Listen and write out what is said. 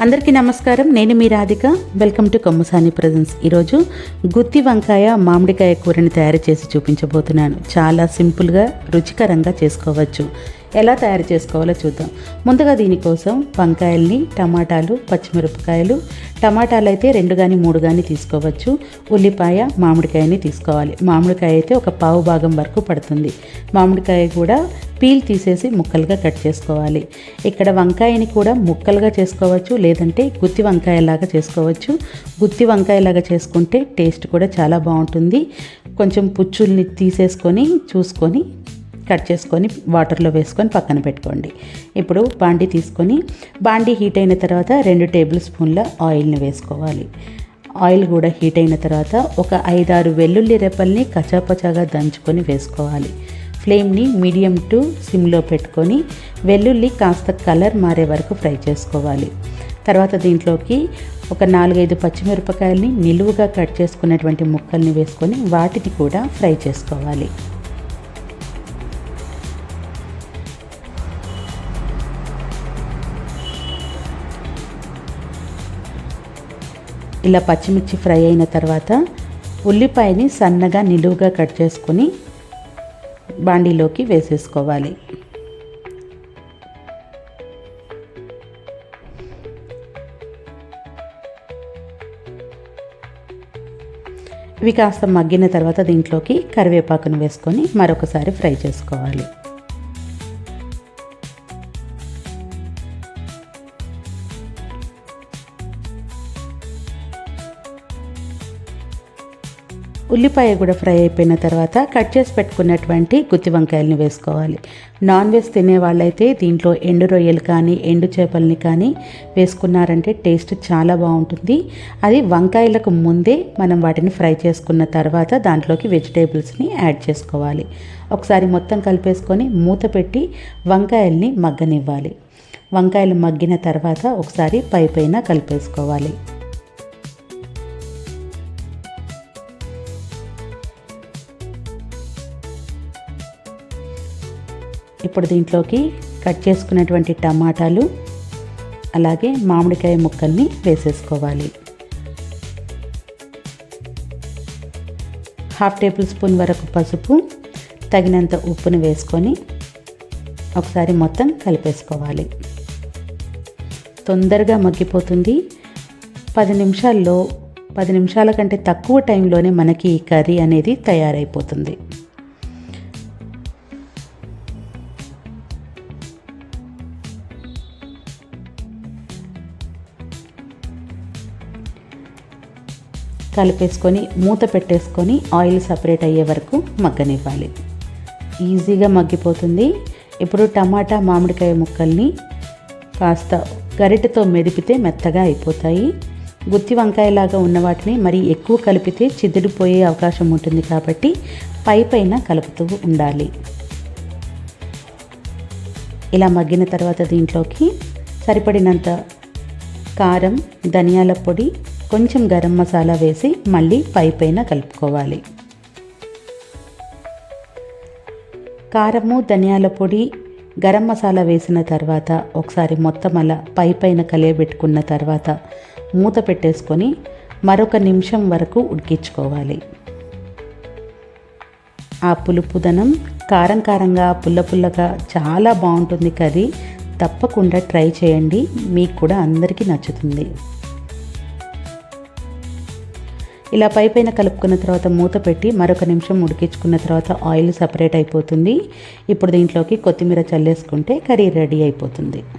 అందరికీ నమస్కారం. నేను మీ Radhika. Welcome to Kommasani presence ఈరోజు గుత్తి వంకాయ మామిడికాయ కూరని తయారు చేసి చూపించబోతున్నాను. చాలా సింపుల్గా రుచికరంగా చేసుకోవచ్చు. ఎలా తయారు చేసుకోవాలో చూద్దాం. ముందుగా దీనికోసం వంకాయల్ని టమాటాలు పచ్చిమిరపకాయలు టమాటాలు అయితే రెండు కానీ మూడు కానీ తీసుకోవచ్చు. ఉల్లిపాయ మామిడికాయని తీసుకోవాలి. మామిడికాయ అయితే ఒక పావు భాగం వరకు పడుతుంది. మామిడికాయ కూడా పీల్ తీసేసి ముక్కలుగా కట్ చేసుకోవాలి. ఇక్కడ వంకాయని కూడా ముక్కలుగా చేసుకోవచ్చు లేదంటే గుత్తి వంకాయలాగా చేసుకోవచ్చు. గుత్తి వంకాయలాగా చేసుకుంటే టేస్ట్ కూడా చాలా బాగుంటుంది. కొంచెం పుచ్చుల్ని తీసేసుకొని చూసుకొని కట్ చేసుకొని వాటర్లో వేసుకొని పక్కన పెట్టుకోండి. ఇప్పుడు బాండి తీసుకొని బాండి హీట్ అయిన తర్వాత రెండు టేబుల్ స్పూన్ల ఆయిల్ని వేసుకోవాలి. ఆయిల్ కూడా హీట్ అయిన తర్వాత ఒక ఐదారు వెల్లుల్లి రెప్పల్ని కచాపచాగా దంచుకొని వేసుకోవాలి. ఫ్లేమ్ని మీడియం టు సిమ్లో పెట్టుకొని వెల్లుల్లి కాస్త కలర్ మారే వరకు ఫ్రై చేసుకోవాలి. తర్వాత దీంట్లోకి ఒక నాలుగైదు పచ్చిమిరపకాయల్ని నిలువుగా కట్ చేసుకున్నటువంటి ముక్కల్ని వేసుకొని వాటిని కూడా ఫ్రై చేసుకోవాలి. ఇలా పచ్చిమిర్చి ఫ్రై అయిన తర్వాత ఉల్లిపాయని సన్నగా నిలువుగా కట్ చేసుకొని బాండీలోకి వేసేసుకోవాలి. ఇవి కాస్త మగ్గిన తర్వాత దీంట్లోకి కరివేపాకును వేసుకొని మరొకసారి ఫ్రై చేసుకోవాలి. ఉల్లిపాయ కూడా ఫ్రై అయిపోయిన తర్వాత కట్ చేసి పెట్టుకున్నటువంటి గుత్తి వంకాయలని వేసుకోవాలి. నాన్ వెజ్ తినే వాళ్ళైతే దీంట్లో ఎండు రొయ్యలు కానీ ఎండు చేపల్ని కానీ వేసుకున్నారంటే టేస్ట్ చాలా బాగుంటుంది. అది వంకాయలకు ముందే మనం వాటిని ఫ్రై చేసుకున్న తర్వాత దాంట్లోకి వెజిటేబుల్స్ని యాడ్ చేసుకోవాలి. ఒకసారి మొత్తం కలిపేసుకొని మూత పెట్టి వంకాయల్ని మగ్గనివ్వాలి. వంకాయలు మగ్గిన తర్వాత ఒకసారి పై పైన కలిపేసుకోవాలి. ఇప్పుడు దీంట్లోకి కట్ చేసుకున్నటువంటి టమాటాలు అలాగే మామిడికాయ ముక్కల్ని వేసేసుకోవాలి. హాఫ్ టేబుల్ స్పూన్ వరకు పసుపు తగినంత ఉప్పును వేసుకొని ఒకసారి మొత్తం కలిపేసుకోవాలి. తొందరగా మగ్గిపోతుంది. పది నిమిషాల్లో పది నిమిషాల కంటే తక్కువ టైంలోనే మనకి ఈ కర్రీ అనేది తయారైపోతుంది. కలిపేసుకొని మూత పెట్టేసుకొని ఆయిల్ సపరేట్ అయ్యే వరకు మగ్గనివ్వాలి. ఈజీగా మగ్గిపోతుంది. ఇప్పుడు టమాటా మామిడికాయ ముక్కల్ని కాస్త గరిటెతో మెదిపితే మెత్తగా అయిపోతాయి. గుత్తి వంకాయలాగా ఉన్న వాటిని మరి ఎక్కువ కలిపితే చిదిరిపోయే అవకాశం ఉంటుంది కాబట్టి పై పైన కలుపుతూ ఉండాలి. ఇలా మగ్గిన తర్వాత దీంట్లోకి సరిపడినంత కారం ధనియాల పొడి కొంచెం గరం మసాలా వేసి మళ్ళీ పై పైన కలుపుకోవాలి. కారము ధనియాల పొడి గరం మసాలా వేసిన తర్వాత ఒకసారి మొత్తం అలా పై పైన కలియబెట్టుకున్న తర్వాత మూత పెట్టేసుకొని మరొక నిమిషం వరకు ఉడికించుకోవాలి. ఆ పులుపుదనం కారం కారంగా పుల్ల పుల్లగా చాలా బాగుంటుంది కర్రీ. తప్పకుండా ట్రై చేయండి. మీకు కూడా అందరికీ నచ్చుతుంది. ఇలా పై పైన కలుపుకున్న తర్వాత మూత పెట్టి మరొక నిమిషం ఉడికించుకున్న తర్వాత ఆయిల్ సపరేట్ అయిపోతుంది. ఇప్పుడు దీంట్లోకి కొత్తిమీర చల్లేసుకుంటే కర్రీ రెడీ అయిపోతుంది.